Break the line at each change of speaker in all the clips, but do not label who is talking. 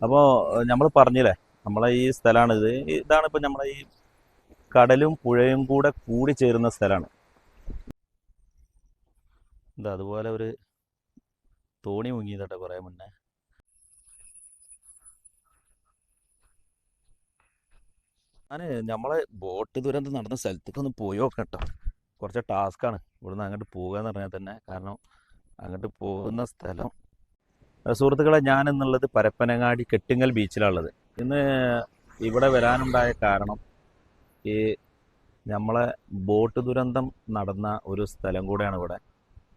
അപ്പോൾ നമ്മൾ പറഞ്ഞില്ലേ നമ്മളെ ഈ സ്ഥലമാണ് ഇത്. ഇതാണ് ഇപ്പം നമ്മളെ ഈ കടലും പുഴയും കൂടെ കൂടി ചേരുന്ന സ്ഥലമാണ് എന്താ അതുപോലെ ഒരു തോണി മുങ്ങിയതട്ടെ കുറേ മുന്നേ. ഞാൻ നമ്മളെ ബോട്ട് ദുരന്തം നടന്ന സ്ഥലത്തേക്ക് ഒന്ന് പോയോ കേട്ടോ കുറച്ച് ടാസ്ക്കാണ് ഇവിടുന്ന് അങ്ങോട്ട് പോകുക എന്ന് പറഞ്ഞാൽ തന്നെ. കാരണം അങ്ങോട്ട് പോകുന്ന സ്ഥലം സുഹൃത്തുക്കളെ ഞാൻ എന്നുള്ളത് പരപ്പനങ്ങാടി കെട്ടിങ്ങൽ ബീച്ചിലുള്ളത്. ഇന്ന് ഇവിടെ വരാനുണ്ടായ കാരണം ഈ നമ്മളെ ബോട്ട് ദുരന്തം നടന്ന ഒരു സ്ഥലം കൂടെയാണ് ഇവിടെ.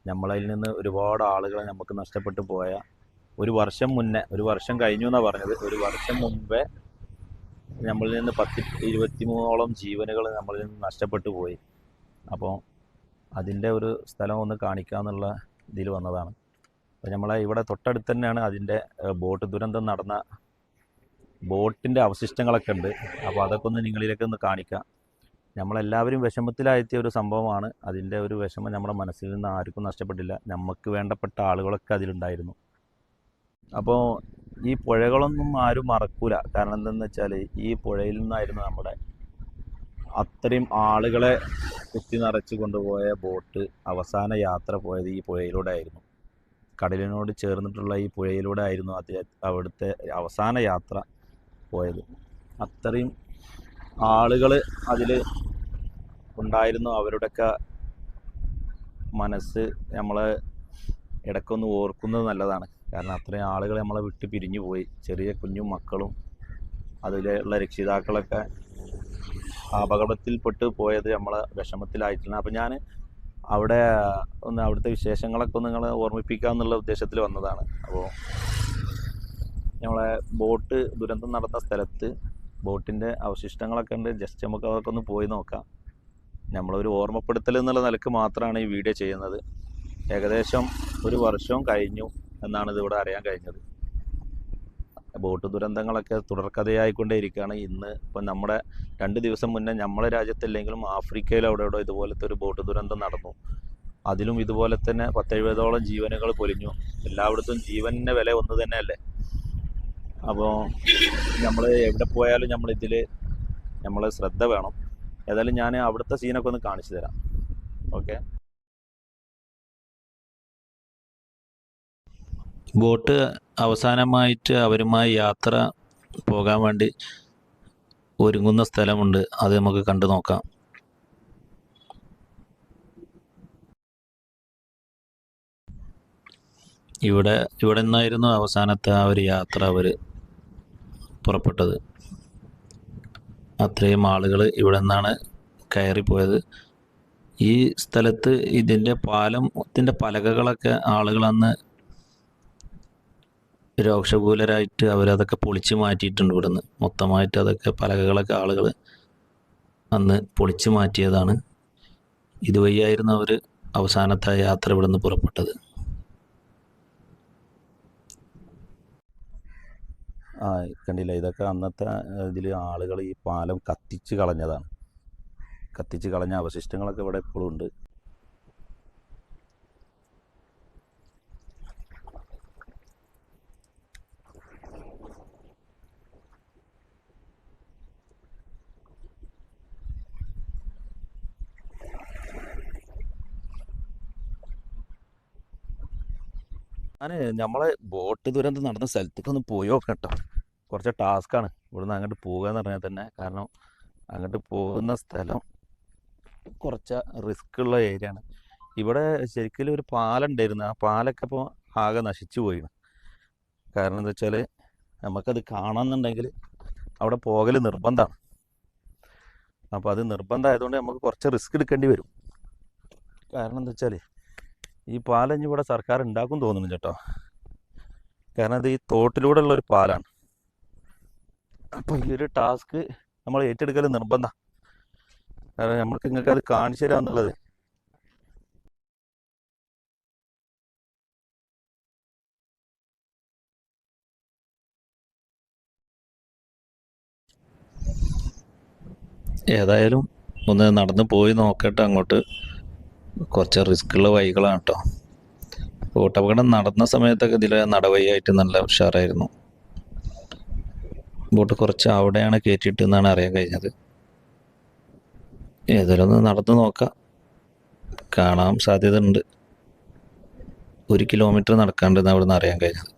നമ്മളതിൽ നിന്ന് ഒരുപാട് ആളുകളെ നമുക്ക് നഷ്ടപ്പെട്ടു പോയ ഒരു വർഷം മുന്നേ ഒരു വർഷം കഴിഞ്ഞു എന്നാണ് പറഞ്ഞത്. ഒരു വർഷം മുമ്പേ നമ്മളിൽ നിന്ന് പത്തി ഇരുപത്തിമൂന്നോളം ജീവനുകൾ നമ്മളിൽ നിന്ന് നഷ്ടപ്പെട്ടു പോയി. അപ്പോൾ അതിന്റെ ഒരു സ്ഥലം ഒന്ന് കാണിക്കാന്നുള്ള ഇതിൽ വന്നതാണ്. അപ്പോൾ നമ്മളെ ഇവിടെ തൊട്ടടുത്ത് തന്നെയാണ് അതിന്റെ ബോട്ട് ദുരന്തം നടന്ന ബോട്ടിന്റെ അവശിഷ്ടങ്ങളൊക്കെ ഉണ്ട്. അപ്പോൾ അതൊക്കെ ഒന്ന് നിങ്ങളിലേക്ക് ഒന്ന് കാണിക്കാം. നമ്മളെല്ലാവരും വിഷമത്തിലായെത്തിയ ഒരു സംഭവമാണ്. അതിന്റെ ഒരു വിഷമം നമ്മുടെ മനസ്സിൽ നിന്ന് ആർക്കും നഷ്ടപ്പെട്ടില്ല. നമുക്ക് വേണ്ടപ്പെട്ട ആളുകളൊക്കെ അതിലുണ്ടായിരുന്നു. അപ്പോൾ ഈ പുഴകളൊന്നും ആരും മറക്കൂല. കാരണം എന്തെന്ന് വെച്ചാൽ ഈ പുഴയിൽ നിന്നായിരുന്നു നമ്മുടെ അത്രയും ആളുകളെ കുത്തി നിറച്ച് കൊണ്ടുപോയ ബോട്ട് അവസാന യാത്ര പോയത് ഈ പുഴയിലൂടെ ആയിരുന്നു. കടലിനോട് ചേർന്നിട്ടുള്ള ഈ പുഴയിലൂടെ ആയിരുന്നു അത് അവിടുത്തെ അവസാന യാത്ര പോയത്. അത്രയും ആളുകൾ അതിൽ ഉണ്ടായിരുന്നു. അവരുടെയൊക്കെ മനസ്സ് നമ്മളെ ഇടയ്ക്കൊന്ന് ഓർക്കുന്നത് നല്ലതാണ്. കാരണം അത്രയും ആളുകൾ നമ്മളെ വിട്ട് പിരിഞ്ഞു പോയി. ചെറിയ കുഞ്ഞു മക്കളും അതിലുള്ള രക്ഷിതാക്കളൊക്കെ അപകടത്തിൽപ്പെട്ട് പോയത് നമ്മളെ വിഷമത്തിലായിട്ടുണ്ട്. അപ്പം ഞാൻ അവിടെ ഒന്ന് അവിടുത്തെ വിശേഷങ്ങളൊക്കെ ഒന്ന് നിങ്ങളെ ഓർമ്മിപ്പിക്കുക എന്നുള്ള ഉദ്ദേശത്തിൽ വന്നതാണ്. അപ്പോൾ ഞങ്ങളെ ബോട്ട് ദുരന്തം നടന്ന സ്ഥലത്ത് ബോട്ടിന്റെ അവശിഷ്ടങ്ങളൊക്കെ ഉണ്ട്. ജസ്റ്റ് നമുക്ക് അതൊക്കെ ഒന്ന് പോയി നോക്കാം. നമ്മളൊരു ഓർമ്മപ്പെടുത്തൽ എന്നുള്ള നിലയ്ക്ക് മാത്രമാണ് ഈ വീഡിയോ ചെയ്യുന്നത്. ഏകദേശം ഒരു വർഷവും കഴിഞ്ഞു എന്നാണ് ഇതിവിടെ അറിയാൻ കഴിഞ്ഞത്. ബോട്ട് ദുരന്തങ്ങളൊക്കെ തുടർക്കഥയായിക്കൊണ്ടേ ഇരിക്കുകയാണ് ഇന്ന് ഇപ്പം നമ്മുടെ രണ്ട് ദിവസം മുന്നേ നമ്മുടെ രാജ്യത്തില്ലെങ്കിലും ആഫ്രിക്കയിൽ അവിടെ ഇതുപോലത്തെ ഒരു ബോട്ട് ദുരന്തം നടന്നു. അതിലും ഇതുപോലെ തന്നെ പത്തെഴുപതോളം ജീവനുകൾ പൊലിഞ്ഞു. എല്ലായിടത്തും ജീവന്റെ വില ഒന്ന് തന്നെയല്ലേ? അപ്പോൾ നമ്മൾ എവിടെ പോയാലും നമ്മൾ ഇതിൽ നമ്മൾ ശ്രദ്ധ വേണം. ഏതായാലും ഞാൻ അവിടുത്തെ സീനൊക്കെ ഒന്ന് കാണിച്ചു തരാം. ഓക്കെ?
ബോട്ട് അവസാനമായിട്ട് അവരുമായി യാത്ര പോകാൻ വേണ്ടി ഒരുങ്ങുന്ന സ്ഥലമുണ്ട്. അത് നമുക്ക് കണ്ടു നോക്കാം. ഇവിടെ ഇവിടെ നിന്നായിരുന്നു അവസാനത്തെ ആ ഒരു യാത്ര അവർ പുറപ്പെട്ടത്. അത്രയും ആളുകൾ ഇവിടെ നിന്നാണ് കയറിപ്പോയത്. ഈ സ്ഥലത്ത് ഇതിന്റെ പാലത്തിന്റെ പലകകളൊക്കെ ആളുകൾ അന്ന് രോക്ഷകൂലരായിട്ട് അവരതൊക്കെ പൊളിച്ച് മാറ്റിയിട്ടുണ്ട് ഇവിടുന്ന്. മൊത്തമായിട്ട് അതൊക്കെ പലകകളൊക്കെ ആളുകൾ അന്ന് പൊളിച്ചു മാറ്റിയതാണ്. ഇതുവഴിയായിരുന്നു അവർ അവസാനത്തെ യാത്ര ഇവിടുന്ന് പുറപ്പെട്ടത്.
ആ കണ്ടില്ല? ഇതൊക്കെ അന്നത്തെ ഇതിൽ ആളുകൾ ഈ പാലം കത്തിച്ച് കളഞ്ഞതാണ്. കത്തിച്ച് കളഞ്ഞ അവശിഷ്ടങ്ങളൊക്കെ ഇവിടെ ഇപ്പോഴും ഉണ്ട്. ഞാൻ നമ്മളെ ബോട്ട് ദുരന്തം നടന്ന സ്ഥലത്തേക്ക് ഒന്ന് പോയി കേട്ടോ കുറച്ച് ടാസ്ക്കാണ് ഇവിടുന്ന് അങ്ങോട്ട് പോകുക എന്ന് പറഞ്ഞാൽ തന്നെ. കാരണം അങ്ങോട്ട് പോകുന്ന സ്ഥലം കുറച്ച് റിസ്ക് ഉള്ള ഏരിയ ആണ്. ഇവിടെ ശരിക്കും ഒരു പാലം ഉണ്ടായിരുന്നു ആ പാലൊക്കെ ഇപ്പോൾ ആകെ നശിച്ചു പോയി കാരണം എന്താ വെച്ചാൽ നമുക്കത് കാണാമെന്നുണ്ടെങ്കിൽ അവിടെ പോകൽ നിർബന്ധമാണ് അപ്പോൾ അത് നിർബന്ധമായതുകൊണ്ട് നമുക്ക് കുറച്ച് റിസ്ക് എടുക്കേണ്ടി വരും. കാരണം എന്താ വെച്ചാൽ ഈ പാലം ഇവിടെ സർക്കാർ ഉണ്ടാക്കും തോന്നുന്നു കേട്ടോ കാരണം ഇത് ഈ തോട്ടിലൂടെ ഉള്ള ഒരു പാലാണ്. അപ്പോൾ ഈ ഒരു ടാസ്ക് നമ്മൾ ഏറ്റെടുക്കൽ നിർബന്ധം. കാരണം നമ്മൾക്ക് നിങ്ങൾക്ക് അത് കാണിച്ചു തരാന്നുള്ളത്
ഏതായാലും ഒന്ന് നടന്നു പോയി നോക്കട്ടെ അങ്ങോട്ട്. കുറച്ച് റിസ്ക് ഉള്ള വഴികളാണ് കേട്ടോ. ബോട്ടപകടം നടന്ന സമയത്തൊക്കെ ഇതിൽ നടവഴിയായിട്ട് നല്ല ഉഷാറായിരുന്നു. ബോട്ട് കുറച്ച് അവിടെയാണ് കയറ്റിയിട്ട് എന്നാണ് അറിയാൻ കഴിഞ്ഞത്. ഏതൊരൊന്ന് നടന്നു നോക്കാം. കാണാൻ സാധ്യത ഉണ്ട് ഒരു കിലോമീറ്റർ നടക്കാണ്ടെന്ന് അവിടെ നിന്ന് അറിയാൻ കഴിഞ്ഞത്.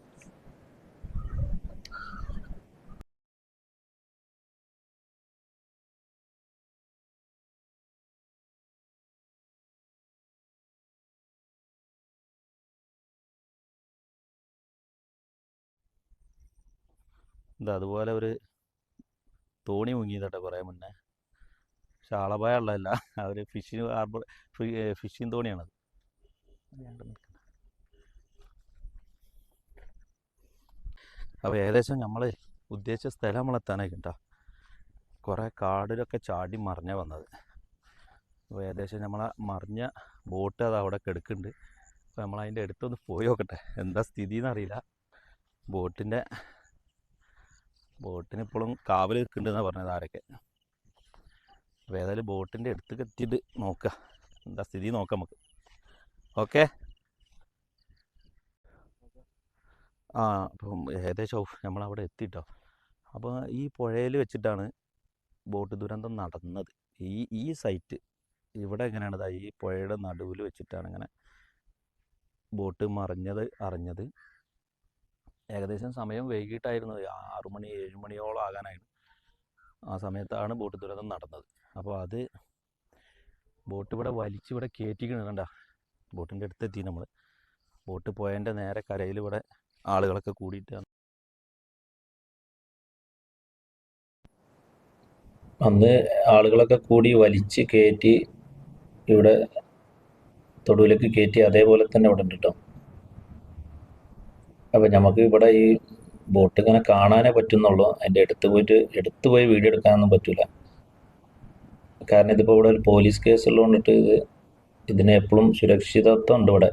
ഇത് അതുപോലെ ഒരു തോണി മുങ്ങിയതട്ടെ കുറേ മുന്നേ. പക്ഷെ ആളപായ ഉള്ളതല്ല അവർ ഫിഷിങ് ഹാർബർ ഫിഷിങ് തോണിയാണത്. അപ്പോൾ ഏകദേശം നമ്മൾ ഉദ്ദേശിച്ച സ്ഥലം നമ്മൾ എത്താനായി കേട്ടോ കുറേ കാടിലൊക്കെ ചാടി മറിഞ്ഞ വന്നത്. അപ്പോൾ ഏകദേശം നമ്മളെ മറിഞ്ഞ ബോട്ട് അത് അവിടെ കിടക്കുന്നുണ്ട്. അപ്പോൾ നമ്മൾ അതിന്റെ അടുത്തൊന്ന് പോയി നോക്കട്ടെ. എന്താ സ്ഥിതി എന്നറിയില്ല ബോട്ടിന്റെ ബോട്ടിന് ഇപ്പോഴും കാവൽ നിൽക്കുന്നുണ്ടെന്നാണ് പറഞ്ഞത് ആരൊക്കെ? അപ്പോൾ ഏതായാലും ബോട്ടിന്റെ അടുത്ത് എത്തിയിട്ട് നോക്കുക എന്താ സ്ഥിതി നോക്കാം നമുക്ക്. ഓക്കെ? ആ അപ്പം ഏകദേശം നമ്മളവിടെ എത്തിട്ടോ. അപ്പോൾ ഈ പുഴയിൽ വെച്ചിട്ടാണ് ബോട്ട് ദുരന്തം നടന്നത്. ഈ ഈ സൈറ്റ് ഇവിടെ എങ്ങനെയാണ്? ഈ പുഴയുടെ നടുവിൽ വെച്ചിട്ടാണ് ഇങ്ങനെ ബോട്ട് മറിഞ്ഞത് അറിഞ്ഞത്. ഏകദേശം സമയം വൈകിട്ടായിരുന്നു. ആറു മണി ഏഴ് മണിയോളം ആകാനായിരുന്നു. ആ സമയത്താണ് ബോട്ട് ദുരന്തം നടന്നത്. അപ്പോൾ അത് ബോട്ട് ഇവിടെ വലിച്ച് ഇവിടെ കണ്ട. ബോട്ടിന്റെ അടുത്തെത്തി നമ്മൾ ബോട്ട് പോയതിന്റെ നേരെ കരയിൽ ഇവിടെ ആളുകളൊക്കെ കൂടിയിട്ട്
അന്ന് ആളുകളൊക്കെ കൂടി വലിച്ച് കയറ്റി ഇവിടെ തൊടുവിലേക്ക് കയറ്റി അതേപോലെ തന്നെ ഇവിടെ ഉണ്ട് കേട്ടോ അപ്പം നമുക്ക് ഇവിടെ ഈ ബോട്ട് ഇങ്ങനെ കാണാനേ പറ്റുന്നുള്ളൂ. അതിന്റെ അടുത്ത് പോയിട്ട് എടുത്തു പോയി വീഡിയോ എടുക്കാനൊന്നും പറ്റില്ല കാരണം ഇതിപ്പോൾ ഇവിടെ ഒരു പോലീസ് കേസ് ഉള്ളതുകൊണ്ടിട്ട് ഇത് ഇതിന് എപ്പോഴും സുരക്ഷിതത്വം ഉണ്ട് ഇവിടെ.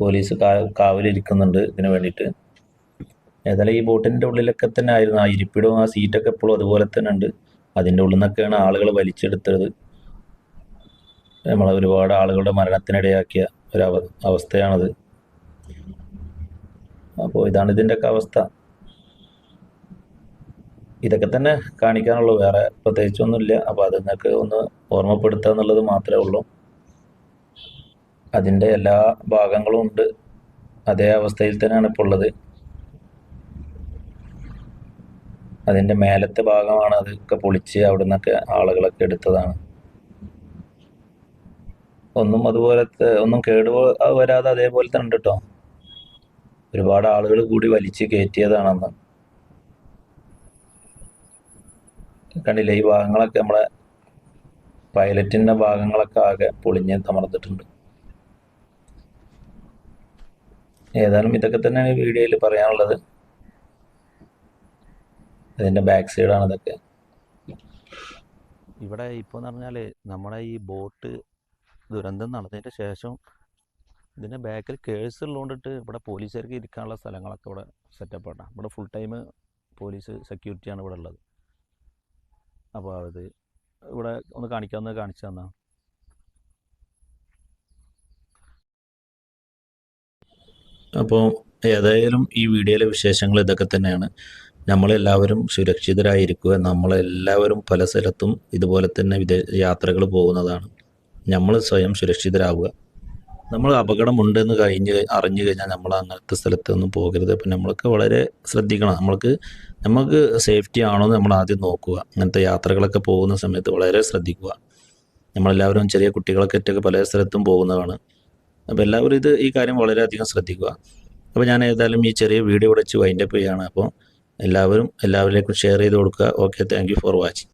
പോലീസ് കാ കാവലിരിക്കുന്നുണ്ട് ഇതിന് വേണ്ടിയിട്ട്. ഏതായാലും ഈ ബോട്ടിന്റെ ഉള്ളിലൊക്കെ തന്നെ ആയിരുന്നു. ആ ഇരിപ്പിടവും ആ സീറ്റൊക്കെ എപ്പോഴും അതുപോലെ തന്നെ ഉണ്ട്. അതിന്റെ ഉള്ളിൽ നിന്നൊക്കെയാണ് ആളുകൾ വലിച്ചെടുത്തത്. നമ്മളെ ഒരുപാട് ആളുകളുടെ മരണത്തിനിടയാക്കിയ ഒരു അവ അവസ്ഥയാണത്. അപ്പോൾ ഇതാണ് ഇതിന്റെയൊക്കെ അവസ്ഥ. ഇതൊക്കെ തന്നെ കാണിക്കാനുള്ളൂ. വേറെ പ്രത്യേകിച്ചൊന്നുമില്ല. അപ്പോൾ അത് നിങ്ങൾക്ക് ഒന്ന് ഓർമ്മപ്പെടുത്തുക എന്നുള്ളത് മാത്രമേ ഉള്ളൂ. അതിന്റെ എല്ലാ ഭാഗങ്ങളും ഉണ്ട്. അതേ അവസ്ഥയിൽ തന്നെയാണ് ഇപ്പോൾ ഉള്ളത്. അതിന്റെ മേലത്തെ ഭാഗമാണ് അതൊക്കെ പൊളിച്ച് അവിടെ നിന്നൊക്കെ ആളുകളൊക്കെ എടുത്തതാണ്. ഒന്നും അതുപോലത്തെ ഒന്നും കേടുപോ വരാതെ അതേപോലെ തന്നെ ഉണ്ട് കേട്ടോ. ഒരുപാട് ആളുകൾ കൂടി വലിച്ചു കയറ്റിയതാണെന്ന്. കണ്ടില്ല? ഈ ഭാഗങ്ങളൊക്കെ നമ്മളെ പൈലറ്റിന്റെ ഭാഗങ്ങളൊക്കെ ആകെ പൊളിഞ്ഞ് തമർന്നിട്ടുണ്ട്. ഏതായാലും ഇതൊക്കെ തന്നെയാണ് വീഡിയോയിൽ പറയാനുള്ളത്. അതിന്റെ ബാക്ക് സൈഡാണ് ഇതൊക്കെ.
ഇവിടെ ഇപ്പോൾ എന്ന് പറഞ്ഞാൽ നമ്മുടെ ഈ ബോട്ട് ദുരന്തം നടന്നതിന്റെ ശേഷം ഇതിന്റെ ബാക്കിൽ കേഴ്സ് ഉള്ളതുകൊണ്ടിട്ട് ഇവിടെ പോലീസുകാർക്ക് ഇരിക്കാനുള്ള സ്ഥലങ്ങളൊക്കെ ഇവിടെ സെറ്റപ്പ് ആണ്. ഇവിടെ ഫുൾ ടൈം പോലീസ് സെക്യൂരിറ്റിയാണ് ഇവിടെ ഉള്ളത്. അപ്പോൾ അത് ഇവിടെ ഒന്ന് കാണിക്കാമെന്ന് കാണിച്ചു തന്നാ.
അപ്പോൾ ഏതായാലും ഈ വീഡിയോയിലെ വിശേഷങ്ങൾ ഇതൊക്കെ തന്നെയാണ്. നമ്മളെല്ലാവരും സുരക്ഷിതരായിരിക്കുക. നമ്മളെല്ലാവരും പല സ്ഥലത്തും ഇതുപോലെ തന്നെ വിദേശ യാത്രകൾ പോകുന്നതാണ്. നമ്മൾ സ്വയം സുരക്ഷിതരാവുക. നമ്മൾ അപകടമുണ്ടെന്ന് കഴിഞ്ഞ് അറിഞ്ഞു കഴിഞ്ഞാൽ നമ്മൾ അങ്ങനത്തെ സ്ഥലത്തൊന്നും പോകരുത്. അപ്പം നമ്മൾക്ക് വളരെ ശ്രദ്ധിക്കണം. നമ്മൾക്ക് നമുക്ക് സേഫ്റ്റി ആണോ എന്ന് നമ്മൾ ആദ്യം നോക്കുക. അങ്ങനത്തെ യാത്രകളൊക്കെ പോകുന്ന സമയത്ത് വളരെ ശ്രദ്ധിക്കുക. നമ്മളെല്ലാവരും ചെറിയ കുട്ടികളൊക്കെ ഒറ്റൊക്കെ പല സ്ഥലത്തും പോകുന്നതാണ്. അപ്പോൾ എല്ലാവരും ഇത് ഈ കാര്യം വളരെയധികം ശ്രദ്ധിക്കുക. അപ്പോൾ ഞാൻ ഏതായാലും ഈ ചെറിയ വീഡിയോ ഇവിടെ വൈൻഡപ്പ് ചെയ്യുകയാണ്. അപ്പോൾ എല്ലാവരും എല്ലാവരിലേക്കും ഷെയർ ചെയ്ത് കൊടുക്കുക. Okay thank for watching